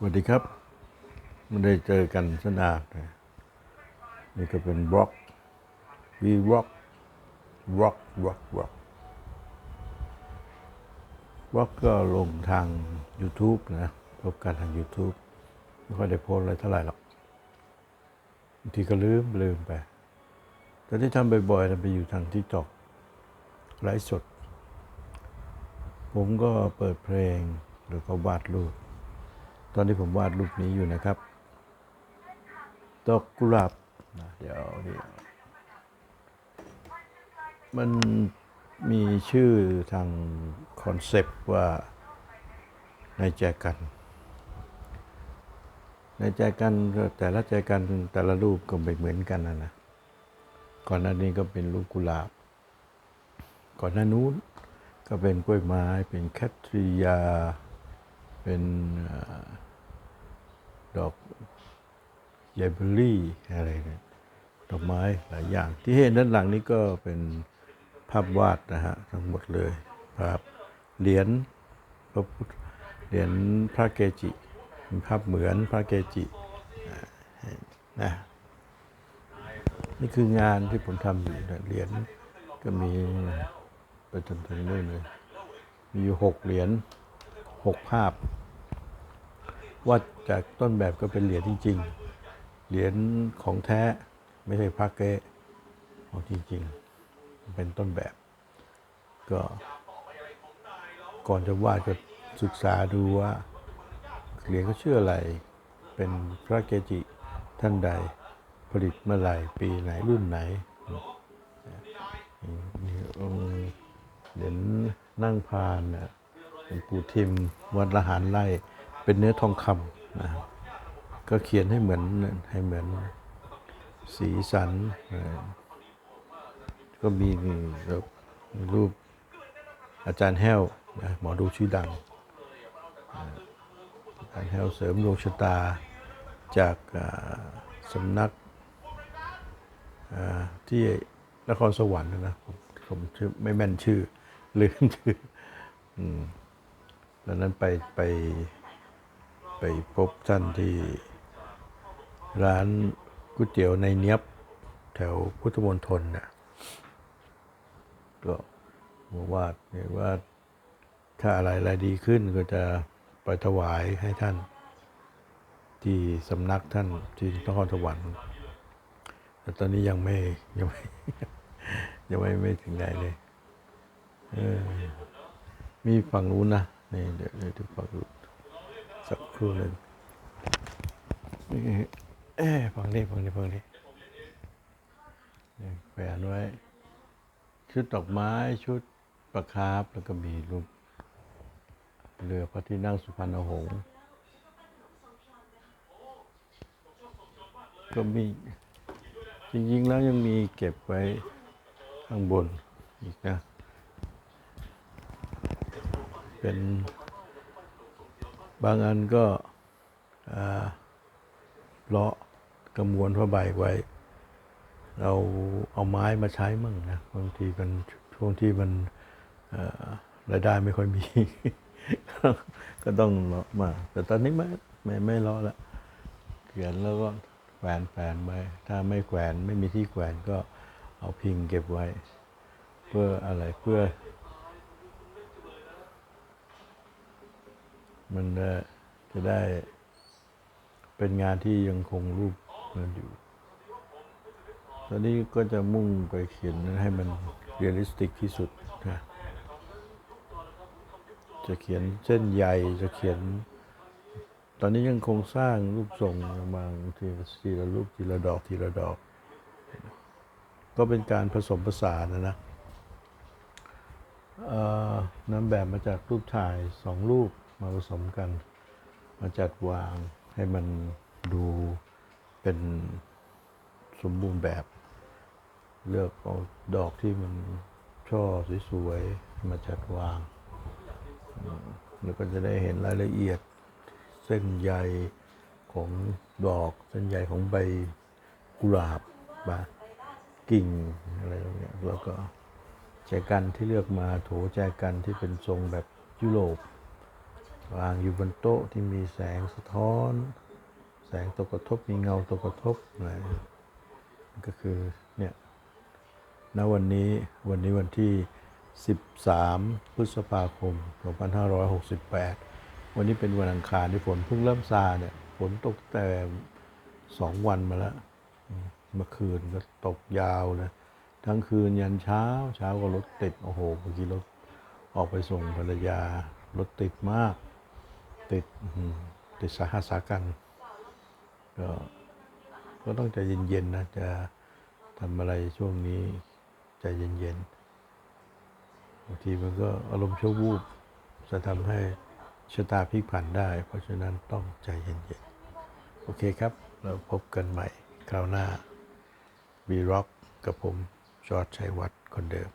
สวัสดีครับไม่ได้เจอกันสนานนะนี่ก็เป็นบล็อกวีบล็อกบล็อกบล็อกบล็อกบล็อกก็ลงทาง YouTube นะพบกันทาง YouTube ไม่ค่อยได้โพสอะไรเท่าไหร่หรอกบางทีก็ลืมลืมไป แต่ที่ทำบ่อยๆนะไปอยู่ทางที่จอกไลฟ์สด ผมก็เปิดเพลงหรือก็วาดรูป ตอนนี้ผมวาดรูปนี้อยู่นะครับดอกกุหลาบนะเดี๋ยวเดี๋ยวมันมีชื่อทางคอนเซปต์ว่าในแจกัน ในแจกันแต่ละแจกันแต่ละรูปก็ไม่เหมือนกันนะนะก่อนหน้านี้ก็เป็นรูปกุหลาบ ก่อนหน้านู้นก็เป็นกล้วยไม้เป็นแคทริยา เป็นอดอกเยเบอรี่อะไรเนี่ยดอกไม้หลายอย่าง ที่เห็นด้านหลังนี้ก็เป็นภาพวาดนะฮะทั้งหมดเลยภาพเหรียญพระพุทธเหรียญพระเกจิเป็นภาพเหมือนพระเกจินะนี่คืองานที่ผมทำอยู่นะเหรียญก็มีไปจนถึงนู่นเลย มีอยู่หกเหรียญหกภาพ ว่าจากต้นแบบก็เป็นเหรียญจริง ๆ เหรียญของแท้ไม่ใช่พระเก๊ของจริง ๆ เป็นต้นแบบ ก็ก่อนจะวาดก็ศึกษาดูว่าเหรียญเขาชื่ออะไร เป็นพระเกจิท่านใดผลิตเมื่อไหร่ปีไหนรุ่นไหนเหรียญนั่งพานนะปู่ทิมวัดละหารไร่ เป็นเนื้อทองคำนะก็เขียนให้เหมือนให้เหมือนสีสันนะก็มีแบบรูปอาจารย์แห้วนะหมอดูชื่อดัง อาจารย์แห้วเสริมดวงชะตาจากสำนักที่นครสวรรค์นะผมชื่อไม่แม่นชื่อ ลืมชื่อตอนนั้นไปไป ไปพบท่านที่ร้านก๋วยเตี๋ยวในเนียบแถวพุทธมณฑลนะก็มาว่าเนี่ยว่าถ้าอะไรอะไรดีขึ้นก็จะไปถวายให้ท่าน ที่สำนักท่านที่นครสวรรค์แต่ตอนนี้ยังไม่ยังไม่ยังไม่ไม่ถึงไหนเลยเออมีฝั่งนู้นนะนี่เดี๋ยวเดี๋ยวฝั่งนู้น สักครู่หนึ่งนี่เอ๊ะฝั่งนี้ฝั่งนี้ฝั่งนี้นี่แขวนไว้ ชุดดอกไม้ชุดประคาบแล้วก็มีรูปเรือพระที่นั่งสุพรรณหงษ์ก็มี จริง ๆ แล้วยังมีเก็บไว้ข้างบนอีกนะ เป็น บางอันก็เลาะกระมวลผ้าใบไว้ เราเอาไม้มาใช้มั่งนะบางทีมันช่วงที่มันรายได้ไม่ค่อยมี ก็ต้องเลาะมา แต่ตอนนี้ไม่ไม่ไม่เลาะละเขียนแล้วก็แขวนแขวนไว้ ถ้าไม่แขวนไม่มีที่แขวนก็เอาพิงเก็บไว้ เพื่ออะไรเพื่อ มันจะได้เป็นงานที่ยังคงรูปนั้นอยู่ ตอนนี้ก็จะมุ่งไปเขียนให้มันเรียลลิสติกที่สุดนะจะเขียนเส้นใยจะเขียน ตอนนี้ยังคงสร้างรูปทรงบางทีทีละรูปทีละดอกทีละดอก ก็เป็นการผสมผสานนะนะเอ่นำแบบมาจากรูปถ่ายสองรูป มาผสมกัน มาจัดวางให้มันดูเป็นสมบูรณ์แบบ เลือกเอาดอกที่มันช่อสวยๆมาจัดวางแล้วก็จะได้เห็นรายละเอียดเส้นใยของดอกเส้นใยของใบกุหลาบบากิ่งอะไรตรงนี้แล้วก็แจกันที่เลือกมาโถแจกันที่เป็นทรงแบบยุโรป วางอยู่บนโต๊ะที่มีแสงสะท้อน แสงตกกระทบมีเงาตกกระทบอะไรก็คือเนี่ยณวันนี้วันนี้วันที่ 13 พฤษภาคม 2568 วันนี้เป็นวันอังคารที่ฝนเพิ่งเริ่มซาเนี่ยฝนตกแต่สองวันมาแล้วมเมื่อคืนก็ตกยาวเลยทั้งคืนยันเช้า เช้าก็รถติด โอ้โหเมื่อกี้รถออกไปส่งภรรยารถติดมาก ติดอื้อหือติดสาหัสสากัน ก็ก็ต้องใจเย็นๆนะจะทำอะไรช่วงนี้ใจเย็นๆบางทีมันก็อารมณ์ชั่ววูบจะทำให้ชะตาพลิกผันได้ เพราะฉะนั้นต้องใจเย็นๆ โอเคครับ เราพบกันใหม่คราวหน้าวีร็อกกับผมจอร์ดชัยวัฒน์คนเดิม